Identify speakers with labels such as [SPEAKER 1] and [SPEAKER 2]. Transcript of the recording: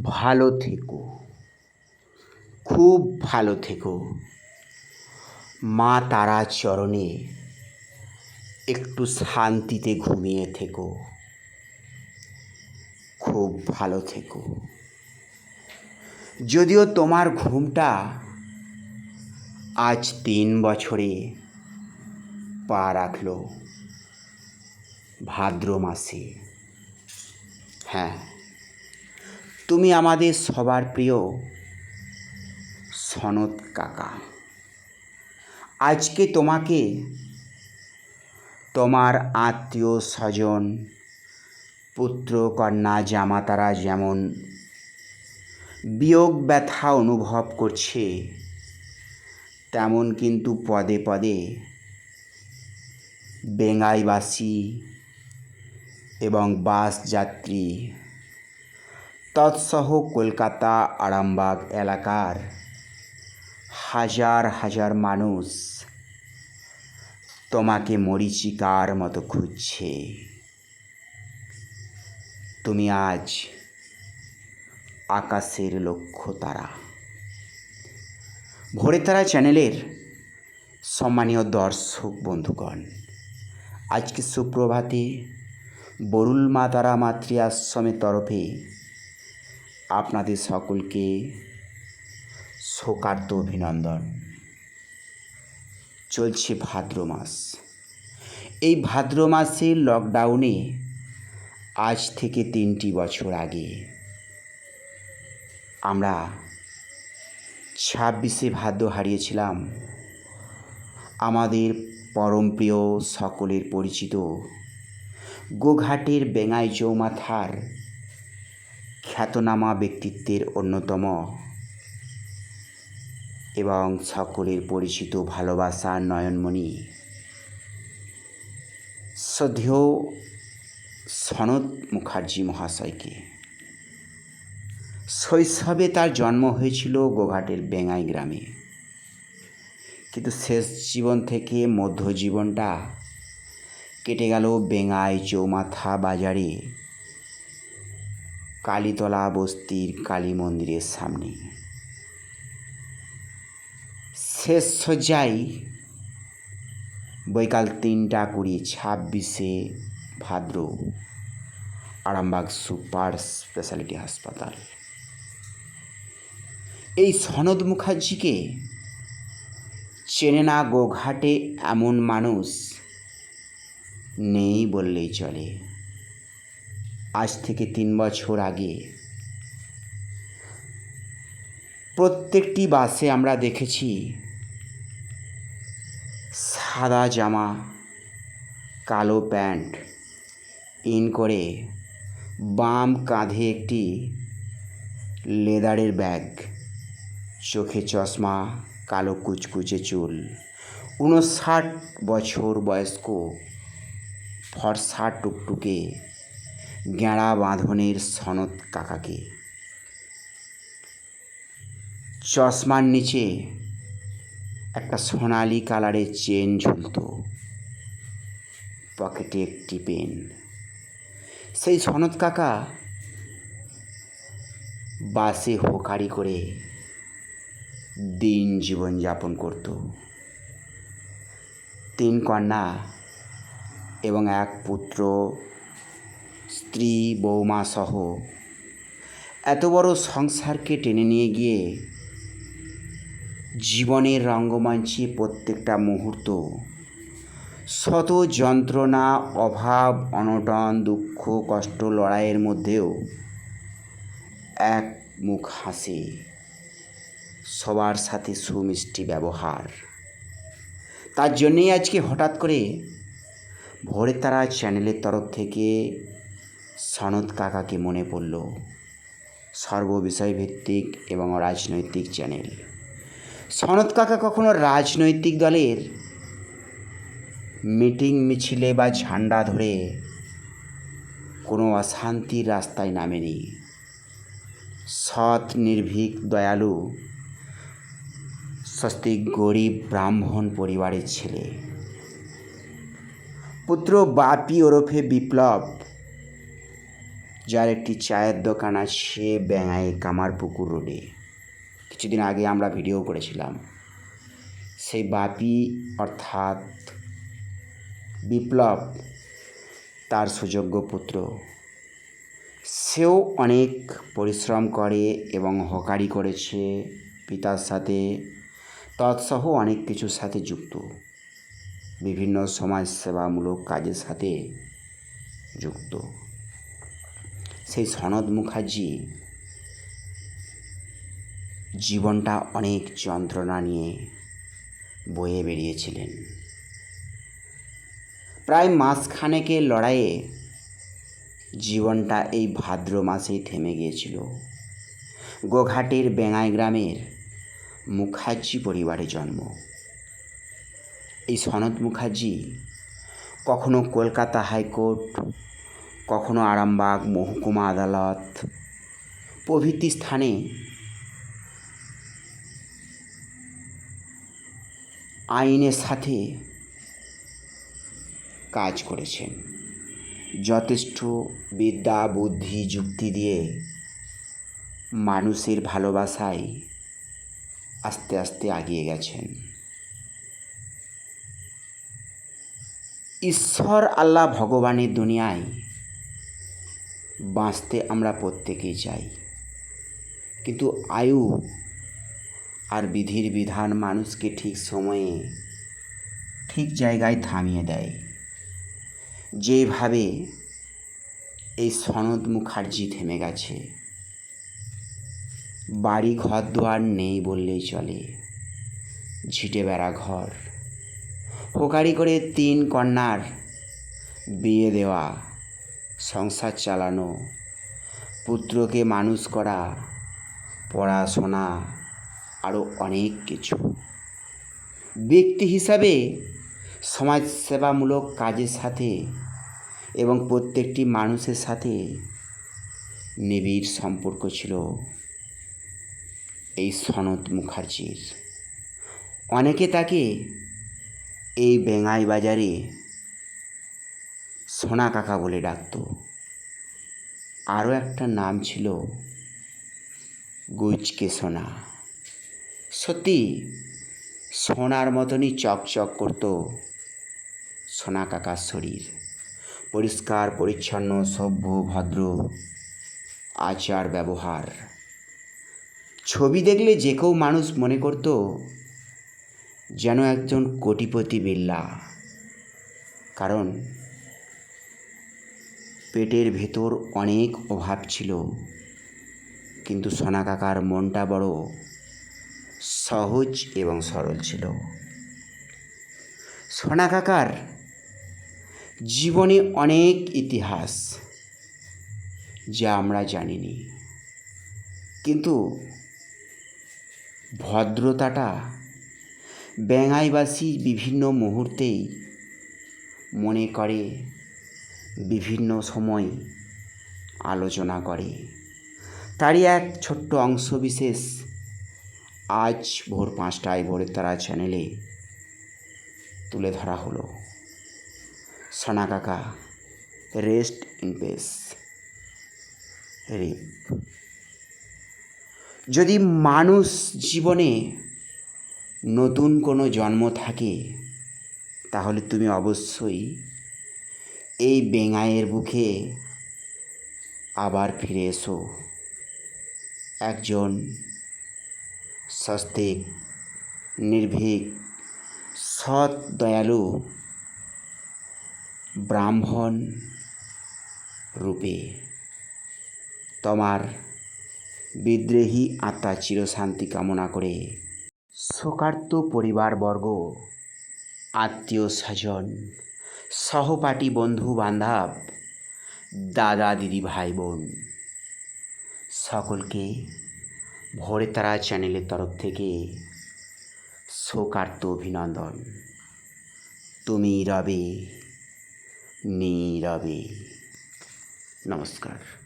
[SPEAKER 1] ভালো থেকো। খুব ভালো থেকো। মা তারা চরণে একটু শান্তিতে ঘুমিয়ে থেকো। খুব ভালো থেকো। যদিও তোমার ঘুমটা আজ তিন বছরে পা রাখল ভাদ্র মাসে। হ্যাঁ। তুমি আমাদের সবার প্রিয় সনত কাকা। আজকে তোমাকে তোমার আত্মীয় স্বজন, পুত্র, কন্যা, জামাতারা যেমন বিয়োগ ব্যথা অনুভব করছে, তেমন কিন্তু পদে পদে বেঙ্গাইবাসী এবং বাস যাত্রী তৎসহ কলকাতা আরামবাগ এলাকার হাজার হাজার মানুষ তোমাকে মরিচিকার মতো খুঁজছে। তুমি আজ আকাশের লক্ষ্য তারা। ভোরে তারা চ্যানেলের সম্মানীয় দর্শক বন্ধুগণ, আজকে সুপ্রভাতে বরুল মা তারা মাতৃ আশ্রমের তরফে আপনাদের সকলকে শোকার্ত অভিনন্দন। চলছে ভাদ্র মাস। এই ভাদ্র মাসে লকডাউনে আজ থেকে তিনটি বছর আগে আমরা ছাব্বিশে ভাদ্র হারিয়েছিলাম আমাদের পরম প্রিয় সকলের পরিচিত গোঘাটের বেঙ্গাই চৌমাথার খ্যাতনামা ব্যক্তিত্বের অন্যতম। এবং সকলের পরিচিত ভালোবাসা নয়নমণি। শ্রদ্ধেয় সনদ মুখার্জি মহাশয়কে। শৈশবে তার জন্ম হয়েছিল গোঘাটের বেঙ্গাই গ্রামে। কিন্তু শেষ জীবন থেকে মধ্য জীবনটা কেটে গেল বেঙ্গাই চৌমাথা বাজারে। কালীতলা বস্তির কালী মন্দিরের সামনে। শেষ সজ্জায় বৈকাল তিনটা কুড়ি ছাব্বিশে ভাদ্র আরামবাগ সুপার স্পেশালিটি হাসপাতাল। এই সনদ মুখার্জিকে চেনে না গোঘাটে এমন মানুষ নেই বললেই চলে। আজ থেকে তিন বছর আগে। প্রত্যেকটি বাসে আমরা দেখেছি সাদা জামা, কালো প্যান্ট ইন করে বাম কাঁধে একটি লেদারের ব্যাগ, চোখে চশমা, কালো কুচকুচে চুল। উনষাট বছর বয়স্ক ফর্সা টুকটুকে গেঁড়া বাঁধনের সনত কাকাকে। চশমার নিচে একটা সোনালি কালারের চেন ঝুলত। পকেটে একটি পেন। সেই সনত কাকা বাসে হোকারি করে দিন জীবনযাপন করত। তিন কন্যা এবং এক পুত্র স্ত্রী বৌমা সহ এত বড় সংসারকে টেনে নিয়ে গিয়ে জীবনের রঙ্গমঞ্চে প্রত্যেকটা মুহূর্ত শত যন্ত্রণা, অভাব, অনটন, দুঃখ, কষ্ট, লড়াইয়ের মধ্যেও এক মুখ হাসি সবার সাথে সুমিষ্টি ব্যবহার। তার জন্যেই আজকে হঠাৎ করে ভোরে তারা চ্যানেলের তরফ থেকে সনদ কাকাকে মনে পড়ল। সর্ববিষয়ভিত্তিক এবং রাজনৈতিক চ্যানেল। সনদ কাকা কখনো রাজনৈতিক দলের মিটিং মিছিলে বা ঝান্ডা ধরে কোনো অশান্তির রাস্তায় নামেনি। সৎ, নির্ভীক, দয়ালু, স্বস্তিক, গরিব, ব্রাহ্মণ পরিবারের ছেলে। পুত্র বাপি ওরফে বিপ্লব যার একটি চায়ের দোকান আছে ব্যাঙাই কামারপুকুর রোডে। কিছুদিন আগে আমরা ভিডিও করেছিলাম। সেই বাপি অর্থাৎ বিপ্লব তার সুযোগ্য পুত্র। সেও অনেক পরিশ্রম করে এবং হকারি করেছে পিতার সাথে। তৎসহ অনেক কিছুর সাথে যুক্ত। বিভিন্ন সমাজসেবামূলক কাজের সাথে যুক্ত। সেই সনদ মুখার্জি জীবনটা অনেক যন্ত্রণা নিয়ে বয়ে বেরিয়েছিলেন প্রায় মাসখানেকের লড়াইয়ে জীবনটা এই ভাদ্র মাসেই থেমে গিয়েছিল। গোঘাটের বেঙ্গাই গ্রামের মুখার্জি পরিবারে জন্ম। এই সনদ মুখার্জি কখনো কলকাতা হাইকোর্ট কখনো আরামবাগ, মহকুমা আদালত, প্রভৃতি স্থানে আইনের সাথে কাজ করেছেন। যথেষ্ট বিদ্যা, বুদ্ধি, যুক্তি দিয়ে মানুষের ভালোবাসায় আস্তে আস্তে এগিয়ে গেছেন। ঈশ্বর আল্লাহ ভগবানের দুনিয়ায় বাঁচতে আমরা প্রত্যেকেই চাই। কিন্তু আয়ু আর বিধির বিধান মানুষকে ঠিক সময়ে, ঠিক জায়গায় থামিয়ে দেয়। যেভাবে এই সনদ মুখার্জি থেমে গেছে বাড়ি ঘর দোয়ার নেই বললেই চলে, ঝিটে বেড়া ঘর। হোকারি করে তিন কন্যার বিয়ে দেওয়া সংসার চালানো, পুত্রকে মানুষ করা, পড়াশোনা আরও অনেক কিছু। ব্যক্তি হিসাবে সমাজসেবামূলক কাজের সাথে এবং প্রত্যেকটি মানুষের সাথে নিবিড় সম্পর্ক ছিল এই সনদ মুখার্জির। অনেকে তাকে এই বেঙ্গাই বাজারে সোনা কাকা বলে ডাকত। আরও একটা নাম ছিল গুজকে সোনা। সত্যি, সোনার মতনই চকচক করতো সোনা কাকার শরীর। পরিষ্কার, পরিচ্ছন্ন, সভ্য, ভদ্র, আচার, ব্যবহার। ছবি দেখলে যে কেউ মানুষ মনে করত যেন একজন কোটিপতি বিল্লা কারণ পেটের ভেতর অনেক অভাব ছিল। কিন্তু সোনা কাকার মনটা বড় সহজ এবং সরল ছিল। সোনা কাকার জীবনে অনেক ইতিহাস যা আমরা জানিনি। কিন্তু ভদ্রতাটা বেঙ্গাইবাসী বিভিন্ন মুহূর্তেই মনে করে বিভিন্ন সময় আলোচনা করে। তারই এক ছোট্ট অংশ বিশেষ আজ ভোর পাঁচটায় ভোরের তারা চ্যানেলে তুলে ধরা হলো। সোনা কাকা রেস্ট ইন পেস রিপ। যদি মানুষ জীবনে নতুন কোনো জন্ম থাকে, তাহলে তুমি অবশ্যই এই বেঙ্গাইয়ের বুকে আবার ফিরে এসো। একজন সস্তিক নির্ভীক, সৎ দয়ালু ব্রাহ্মণ রূপে। তোমার বিদ্রোহী আত্মা চিরশান্তি কামনা করে শোকার্ত পরিবারবর্গ, আত্মীয় স্বজন সহপাঠী বন্ধু বান্ধব, দাদা দিদি ভাই বোন, সকলকে ভোরে তারা চ্যানেলের তরফ থেকে শোকার্ত অভিনন্দন। তুমি রবে, নীরবে। নমস্কার।